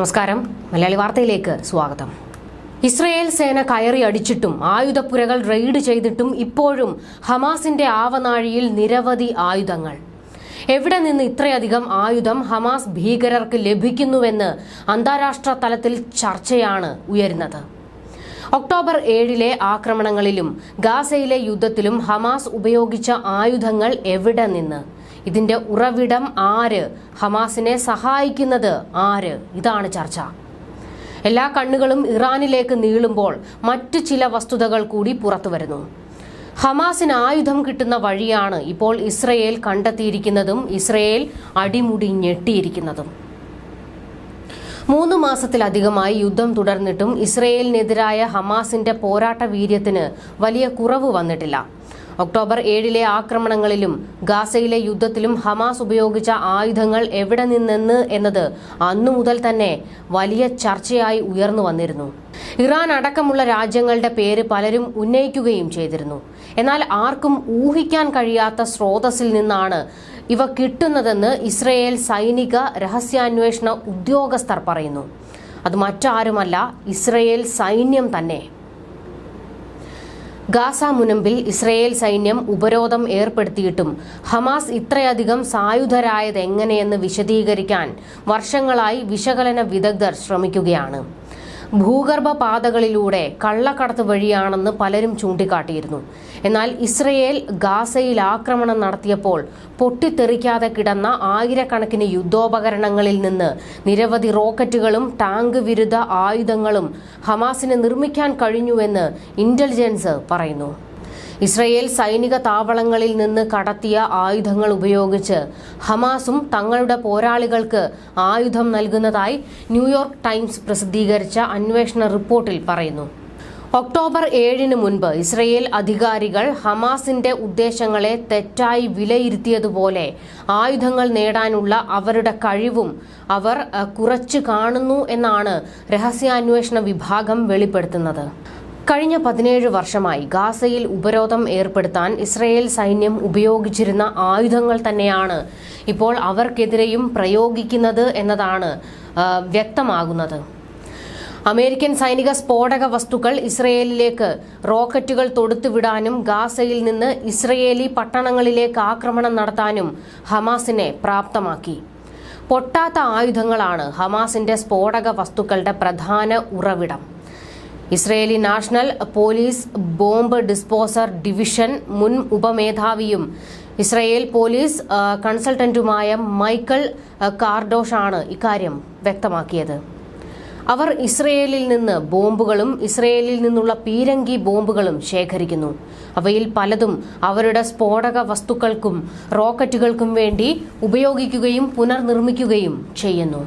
നമസ്കാരം. മലയാളി വാർത്തയിലേക്ക് സ്വാഗതം. ഇസ്രയേൽ സേന കയറി അടിച്ചിട്ടും ആയുധപ്പുരകൾ റെയ്ഡ് ചെയ്തിട്ടും ഇപ്പോഴും ഹമാസിന്റെ ആവനാഴിയിൽ നിരവധി ആയുധങ്ങൾ. എവിടെ നിന്ന് ഇത്രയധികം ആയുധം ഹമാസ് ഭീകരർക്ക് ലഭിക്കുന്നുവെന്ന് അന്താരാഷ്ട്ര തലത്തിൽ ചർച്ചയാണ് ഉയരുന്നത്. ഒക്ടോബർ ഏഴിലെ ആക്രമണങ്ങളിലും ഗാസയിലെ യുദ്ധത്തിലും ഹമാസ് ഉപയോഗിച്ച ആയുധങ്ങൾ എവിടെ നിന്ന്? ഇതിന്റെ ഉറവിടം ആര്? ഹമാസിനെ സഹായിക്കുന്നത് ആര്? ഇതാണ് ചർച്ച. എല്ലാ കണ്ണുകളും ഇറാനിലേക്ക് നീളുമ്പോൾ മറ്റു ചില വസ്തുതകൾ കൂടി പുറത്തുവരുന്നു ഹമാസിന് ആയുധം കിട്ടുന്ന വഴിയാണ് ഇപ്പോൾ ഇസ്രയേൽ കണ്ടെത്തിയിരിക്കുന്നതും ഇസ്രയേൽ അടിമുടി ഞെട്ടിയിരിക്കുന്നതും. മൂന്ന് മാസത്തിലധികമായി യുദ്ധം തുടർന്നിട്ടും ഇസ്രയേലിനെതിരായ ഹമാസിന്റെ പോരാട്ട വീര്യത്തിന് വലിയ കുറവ് വന്നിട്ടില്ല. ഒക്ടോബർ ഏഴിലെ ആക്രമണങ്ങളിലും ഗാസയിലെ യുദ്ധത്തിലും ഹമാസ് ഉപയോഗിച്ച ആയുധങ്ങൾ എവിടെ നിന്നെന്ന് എന്നത് അന്നു മുതൽ തന്നെ വലിയ ചർച്ചയായി ഉയർന്നു വന്നിരുന്നു. ഇറാൻ അടക്കമുള്ള രാജ്യങ്ങളുടെ പേര് പലരും ഉന്നയിക്കുകയും ചെയ്തിരുന്നു. എന്നാൽ ആർക്കും ഊഹിക്കാൻ കഴിയാത്ത സ്രോതസ്സിൽ നിന്നാണ് ഇവ കിട്ടുന്നതെന്ന് ഇസ്രയേൽ സൈനിക രഹസ്യാന്വേഷണ ഉദ്യോഗസ്ഥർ പറയുന്നു. അത് മറ്റാരുമല്ല ഇസ്രയേൽ സൈന്യം തന്നെ. ഗാസ മുനമ്പിൽ ഇസ്രയേൽ സൈന്യം ഉപരോധം ഏർപ്പെടുത്തിയിട്ടും ഹമാസ് ഇത്രയധികം സായുധരായത് എങ്ങനെയെന്ന് വിശദീകരിക്കാൻ വർഷങ്ങളായി വിശകലന വിദഗ്ധർ ശ്രമിക്കുകയാണ്. ഭൂഗർഭ പാതകളിലൂടെ കള്ളക്കടത്ത് വഴിയാണെന്ന് പലരും ചൂണ്ടിക്കാട്ടിയിരുന്നു. എന്നാൽ ഇസ്രയേൽ ഗാസയിൽ ആക്രമണം നടത്തിയപ്പോൾ പൊട്ടിത്തെറിക്കാതെ കിടന്ന ആയിരക്കണക്കിന് യുദ്ധോപകരണങ്ങളിൽ നിന്ന് നിരവധി റോക്കറ്റുകളും ടാങ്ക് വിരുദ്ധ ആയുധങ്ങളും ഹമാസിന് നിർമ്മിക്കാൻ കഴിഞ്ഞുവെന്ന് ഇന്റലിജൻസ് പറയുന്നു. ഇസ്രയേൽ സൈനിക താവളങ്ങളിൽ നിന്ന് കടത്തിയ ആയുധങ്ങൾ ഉപയോഗിച്ച് ഹമാസും തങ്ങളുടെ പോരാളികൾക്ക് ആയുധം നൽകുന്നതായി ന്യൂയോർക്ക് ടൈംസ് പ്രസിദ്ധീകരിച്ച അന്വേഷണ റിപ്പോർട്ടിൽ പറയുന്നു. ഒക്ടോബർ ഏഴിന് മുൻപ് ഇസ്രയേൽ അധികാരികൾ ഹമാസിന്റെ ഉദ്ദേശങ്ങളെ തെറ്റായി വിലയിരുത്തിയതുപോലെ ആയുധങ്ങൾ നേടാനുള്ള അവരുടെ കഴിവും അവർ കുറച്ചു കാണുന്നു എന്നാണ് രഹസ്യാന്വേഷണ വിഭാഗം വെളിപ്പെടുത്തുന്നത്. കഴിഞ്ഞ പതിനേഴ് വർഷമായി ഗാസയിൽ ഉപരോധം ഏർപ്പെടുത്താൻ ഇസ്രയേൽ സൈന്യം ഉപയോഗിച്ചിരുന്ന ആയുധങ്ങൾ തന്നെയാണ് ഇപ്പോൾ അവർക്കെതിരെയും പ്രയോഗിക്കുന്നത് എന്നതാണ് വ്യക്തമാകുന്നത്. അമേരിക്കൻ സൈനിക സ്ഫോടക വസ്തുക്കൾ ഇസ്രയേലിലേക്ക് റോക്കറ്റുകൾ തൊടുത്തുവിടാനും ഗാസയിൽ നിന്ന് ഇസ്രയേലി പട്ടണങ്ങളിലേക്ക് ആക്രമണം നടത്താനും ഹമാസിനെ പ്രാപ്തമാക്കി. പൊട്ടാത്ത ആയുധങ്ങളാണ് ഹമാസിന്റെ സ്ഫോടക വസ്തുക്കളുടെ പ്രധാന ഉറവിടം. Israeli national police bomb disposer division മുൻ ഉപമേധാവിയും ഇസ്രയേൽ പോലീസ് കൺസൾട്ടന്റുമായ മൈക്കൽ കാർഡോഷാണ് ഇക്കാര്യം വ്യക്തമാക്കിയത്. അവർ ഇസ്രയേലിൽ നിന്ന് ബോംബുകളും ഇസ്രയേലിൽ നിന്നുള്ള പീരങ്കി ബോംബുകളും ശേഖരിക്കുന്നു. അവയിൽ പലതും അവരുടെ സ്ഫോടക വസ്തുക്കൾക്കും റോക്കറ്റുകൾക്കും വേണ്ടി ഉപയോഗിക്കുകയും പുനർനിർമ്മിക്കുകയും ചെയ്യുന്നു.